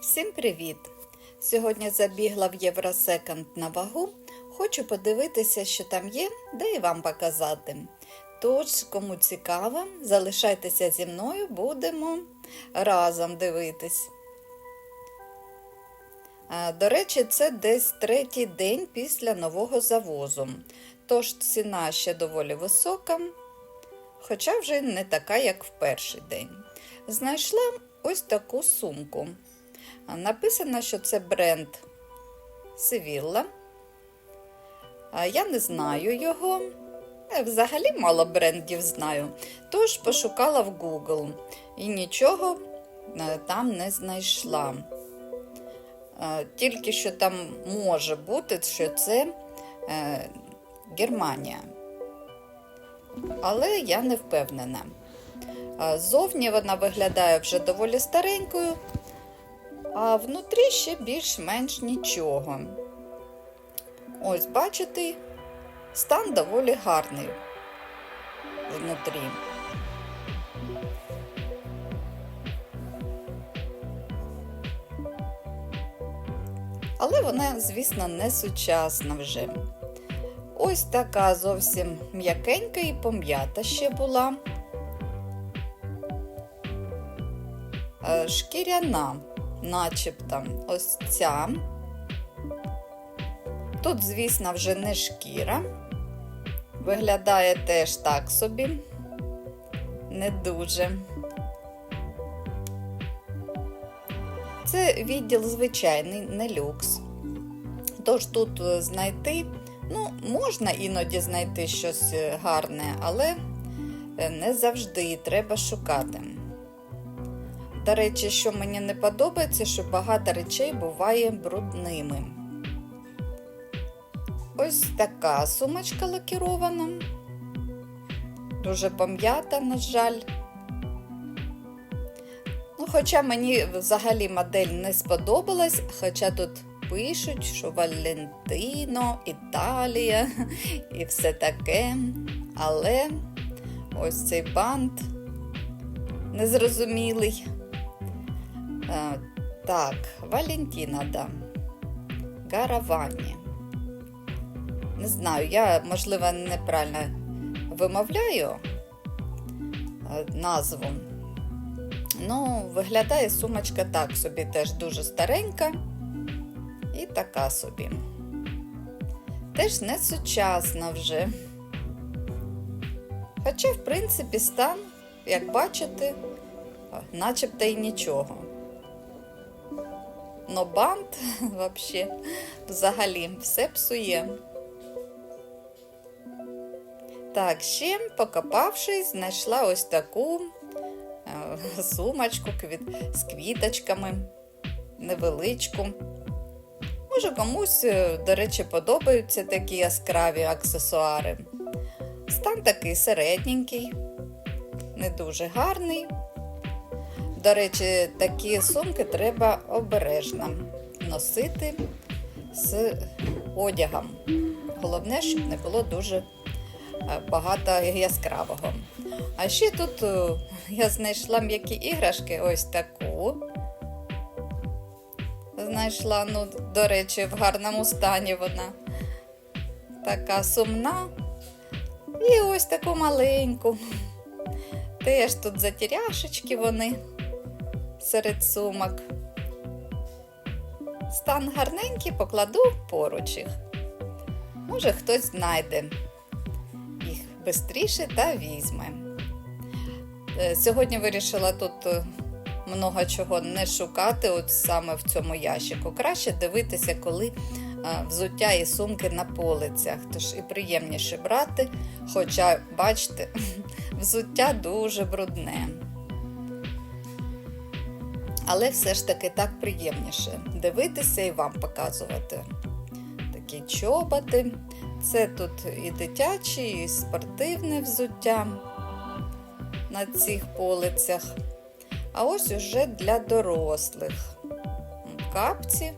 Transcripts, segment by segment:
Всім привіт! Сьогодні забігла в Євросеконд на вагу. Хочу подивитися, що там є, де і вам показати. Тож, кому цікаво, залишайтеся зі мною, будемо разом дивитись. До речі, це десь третій день після нового завозу. Тож ціна ще доволі висока, хоча вже не така, як в перший день. Знайшла ось таку сумку. Написано, що це бренд Севілла. Я не знаю його. Взагалі мало брендів знаю. Тож пошукала в Google і нічого е, там не знайшла. Тільки що там може бути, що це е, Германія. Але я не впевнена. Зовні вона виглядає вже доволі старенькою, а внутрі ще більш-менш нічого. Ось, бачите, стан доволі гарний внутрі. Але вона, звісно, не сучасна вже. Ось така зовсім м'якенька і пом'ята ще була. Е, Шкіряна, начебто, ось ця. Тут, звісно, вже не шкіра. Виглядає теж так собі, не дуже. Це відділ звичайний, не люкс. Тож тут е, знайти, ну, можна іноді знайти щось е, гарне, але е, не завжди треба шукати. До речі, що мені не подобається, що багато речей буває брудними. Ось така сумочка лакірована. Дуже пом'ята, на жаль. Ну, Хоча мені взагалі модель не сподобалась, хоча тут пишуть, що Валентино, Італія і все таке. Але ось цей бант незрозумілий. Так, Валентіна, да. Гаравані. Не знаю, я, можливо, неправильно вимовляю назву. Ну, виглядає сумочка так собі, теж дуже старенька і така собі. Теж не сучасна вже. Хоча, в принципі, стан, як бачите, начебто і нічого. Но бант вообще, взагалі все псує. Так, ще, покопавшись, знайшла ось таку е, сумочку з квіточками, невеличку. Може, комусь, е, до речі, подобаються такі яскраві аксесуари. Стан такий середненький, не дуже гарний. До речі, такі сумки треба обережно носити з одягом. Головне, щоб не було дуже е, багато яскравого. А ще тут е, я знайшла м'які іграшки, ось таку. Знайшла, ну, до речі, в гарному стані вона. Така сумна. І ось таку маленьку. Теж тут затіряшечки вони серед сумок. Стан гарненький, покладу поруч їх. Може, хтось знайде їх швидше та візьме. Е, Сьогодні вирішила тут е, много чого не шукати, от саме в цьому ящику. Краще дивитися, коли е, взуття і сумки на полицях, тож і приємніше брати. Хоча, бачите, взуття дуже брудне. Але все ж таки так приємніше дивитися і вам показувати. Такі чоботи. Це тут і дитячі, і спортивне взуття на цих полицях. А ось уже для дорослих. Капці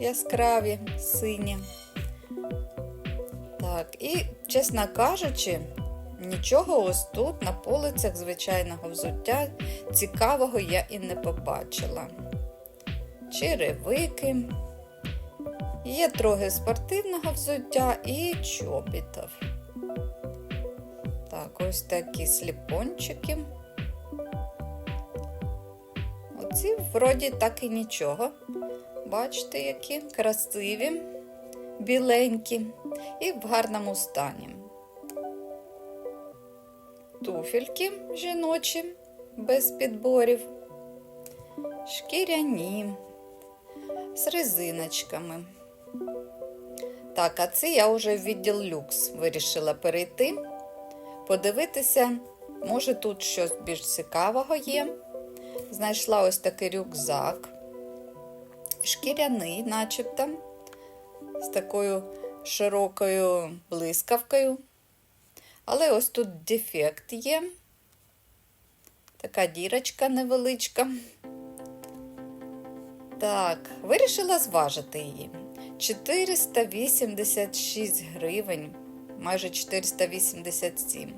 яскраві, сині. Так, і, чесно кажучи, Нічого ось тут на полицях звичайного взуття цікавого я і не побачила. черевики. Є трохи спортивного взуття і чобітів. Так, ось такі сліпончики. Оці вроді так і нічого. Бачите, які красиві, біленькі і в гарному стані. Туфельки жіночі без підборів, шкіряні з резиночками. Так, а це я вже в відділ люкс вирішила перейти, подивитися, може тут щось більш цікавого є. Знайшла ось такий рюкзак, шкіряний, начебто, з такою широкою блискавкою. Але ось тут дефект є. Така дірочка невеличка. Так, вирішила зважити її. 486 гривень, майже 487.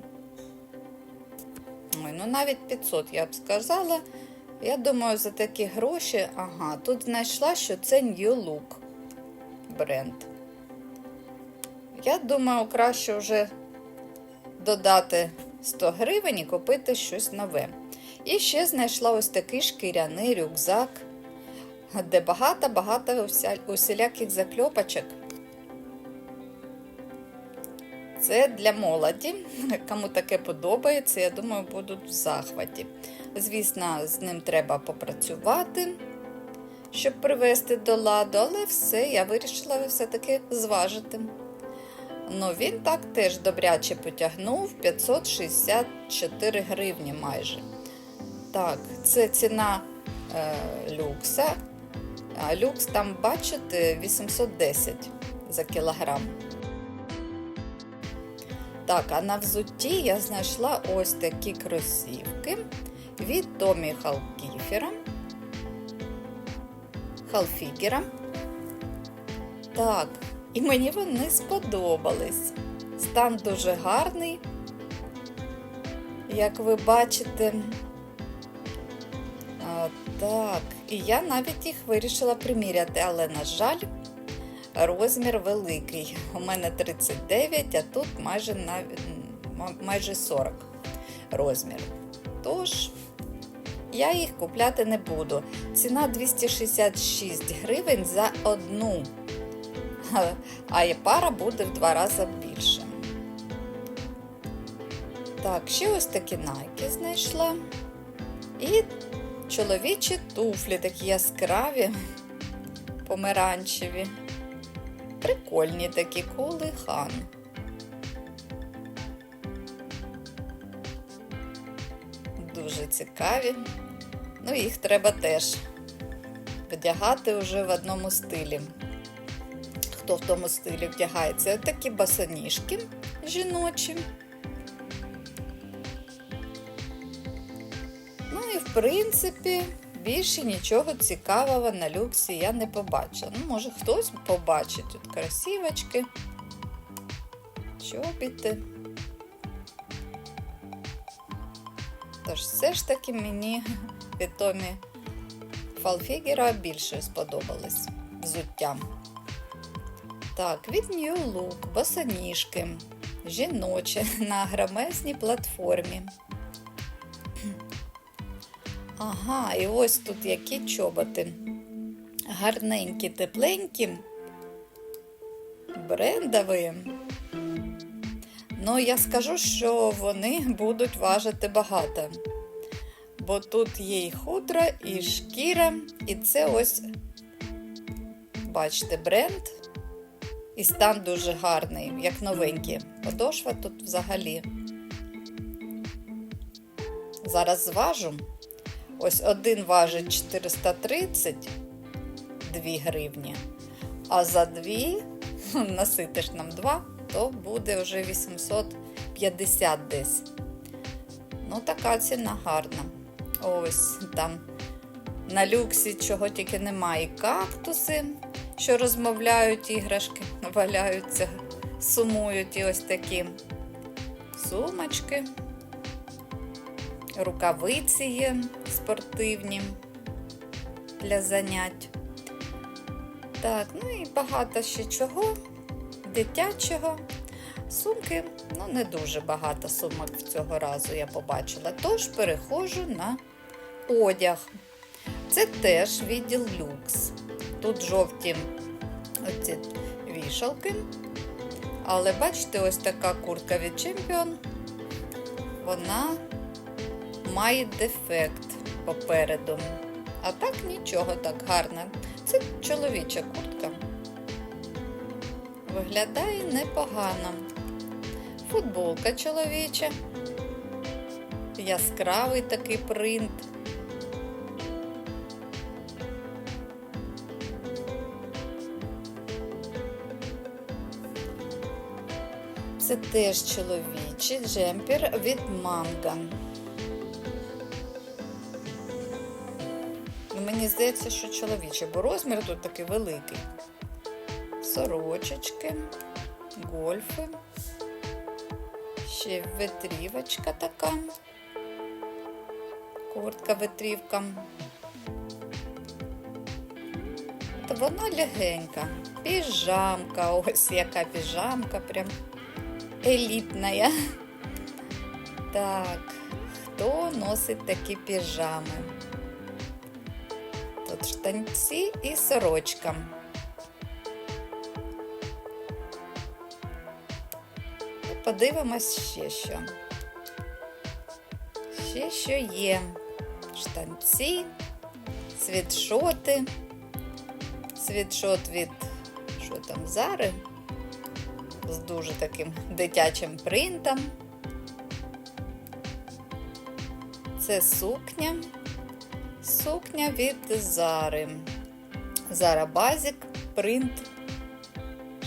Ой, ну навіть 500, я б сказала. Я думаю, за такі гроші, ага, тут знайшла, що це New Look бренд. Я думаю, краще вже додати 100 гривень і купити щось нове. І ще знайшла ось такий шкіряний рюкзак, де багато-багато усіляких закльопочок. Це для молоді. Кому таке подобається, я думаю, будуть в захваті. Звісно, з ним треба попрацювати, щоб привести до ладу, але все, я вирішила все-таки зважити. Ну, він так теж добряче потягнув 564 гривні майже. Так, це ціна е, люкса. А люкс там, бачите, 810 за кілограм. Так, а на взутті я знайшла ось такі кросівки від Томі Халкіфера. Халфігера. Так, і мені вони сподобались. Стан дуже гарний. Як ви бачите, а, так, і я навіть їх вирішила приміряти, але, на жаль, розмір великий. У мене 39, а тут майже, майже 40 розмір. Тож, я їх купляти не буду. Ціна 266 гривень за одну. А і пара буде в два рази більше. Так, ще ось такі найки знайшла. І чоловічі туфлі такі яскраві, помаранчеві. Прикольні такі кулихан. Дуже цікаві. Ну, їх треба теж вдягати вже в одному стилі. Хто в тому стилі вдягається? Такі басаніжки жіночі. Ну і в принципі, більше нічого цікавого на люксі я не побачила. Ну, може, хтось побачить тут красивочки, чобіти. Тож все ж таки мені від Томі Фалфігера більше сподобалось взуття. Так, від New Look, босоніжки, жіноче на громезній платформі. Ага, і ось тут які чоботи. Гарненькі, тепленькі, брендові. Ну, я скажу, що вони будуть важити багато. Бо тут є і хутро, і шкіра, і це ось, бачите, бренд. І стан дуже гарний, як новенькі. Подошва тут взагалі. Зараз зважу. Ось один важить 432 гривні, а за дві, наситиш нам два, то буде вже 850 десь. Ну, така ціна гарна. Ось там на люксі чого тільки немає. І кактуси, що розмовляють іграшки, валяються, сумують і ось такі сумочки, рукавиці є спортивні для занять Так, ну і багато ще чого дитячого. Сумки, ну не дуже багато сумок цього разу я побачила. Тож переходжу на одяг. Це теж відділ люкс. Тут жовті оці вішалки. Але бачите, ось така куртка від Champion, вона має дефект попереду. А так нічого так гарно. Це чоловіча куртка. Виглядає непогано. Футболка чоловіча. Яскравий такий принт. Це теж чоловічий джемпер від манга. Ну, Мені здається, що чоловічий, бо розмір тут такий великий. Сорочечки, гольфи, ще витрівочка така, куртка витрівка. Та вона легенька. Піжамка, ось яка піжамка, прям елітна. Так, хто носить такі піжами? Тут штанці і сорочка. І подивимось ще що. Ще що є. Штанці, світшоти, світшот від що там, Зари з дуже таким дитячим принтом. Це сукня. Сукня від Зари. Зара Базік, принт,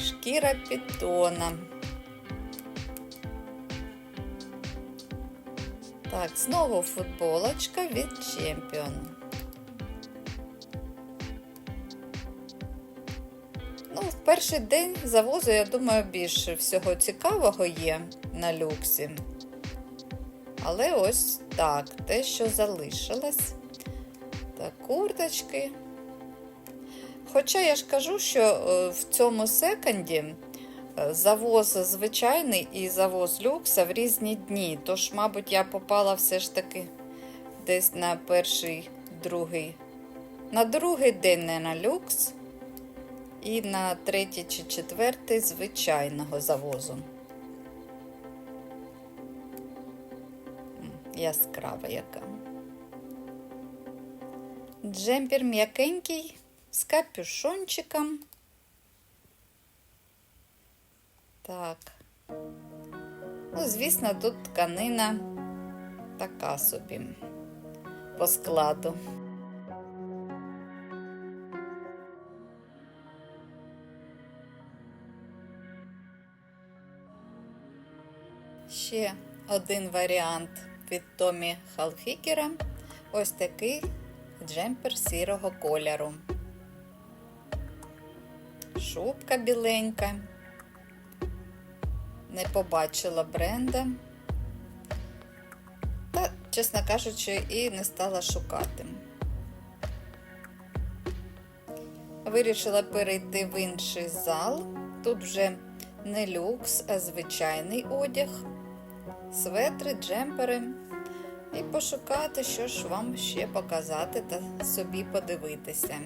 шкіра підтона. Так, знову футболочка від Champion. Перший день завозу, я думаю, більше всього цікавого є на люксі. Але ось так, те, що залишилось. Та курточки. Хоча я ж кажу, що е, в цьому секонді е, завоз звичайний і завоз люкса в різні дні. Тож, мабуть, я попала все ж таки десь на перший, другий, на другий день не на люкс, і на третій чи четвертий звичайного завозу. Яскрава яка. Джемпер м'якенький з капюшончиком. Так. Ну, звісно, тут тканина така собі по складу. Ще один варіант від Томі Халфікера. Ось такий джемпер сірого кольору. Шубка біленька. Не побачила бренда. Та, чесно кажучи, і не стала шукати. Вирішила перейти в інший зал. Тут вже не люкс, а звичайний одяг, светри, джемпери. І пошукати, що ж вам ще показати та собі подивитися.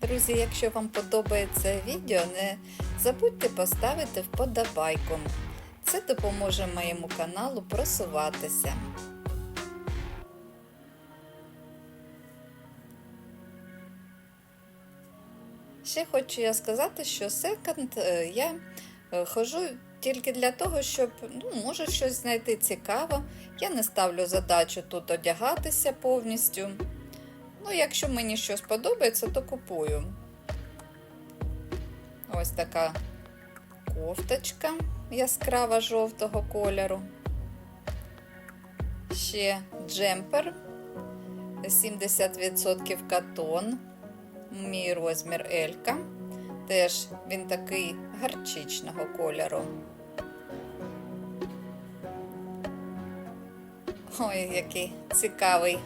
Друзі, якщо вам подобається відео, не забудьте поставити вподобайку. Це допоможе моєму каналу просуватися. Ще хочу я сказати, що секонд е, я е, ходжу тільки для того, щоб ну, може щось знайти цікаво. Я не ставлю задачу тут одягатися повністю. Ну, якщо мені щось подобається, то купую. Ось така кофточка яскрава жовтого кольору. Ще джемпер 70% катон. Мій розмір Елька. Теж він такий гарчичного кольору. Ой, який цікавий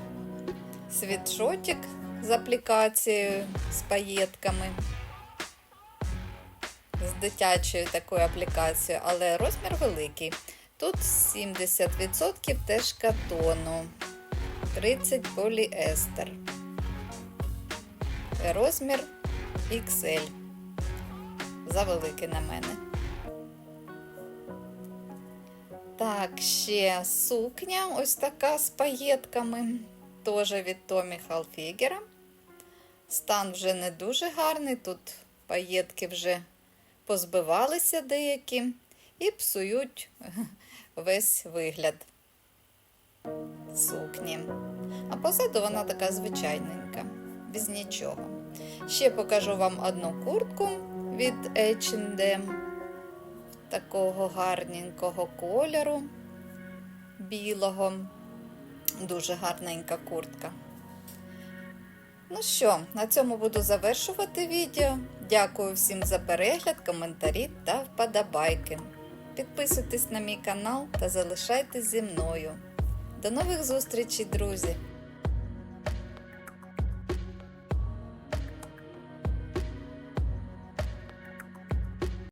світшотик з аплікацією, з паєтками. Дитячою такою аплікацією, але розмір великий. Тут 70% теж катону, 30 поліестер. Розмір XL. Завеликий на мене. Так, ще сукня ось така з паєтками. Теж від Томі Халфігера. Стан вже не дуже гарний. Тут паєтки вже позбивалися деякі і псують весь вигляд сукні. А позаду вона така звичайненька, без нічого. Ще покажу вам одну куртку від H&M такого гарненького кольору, білого. Дуже гарненька куртка. Ну що, на цьому буду завершувати відео. Дякую всім за перегляд, коментарі та вподобайки. Підписуйтесь на мій канал та залишайтесь зі мною. До нових зустрічей, друзі!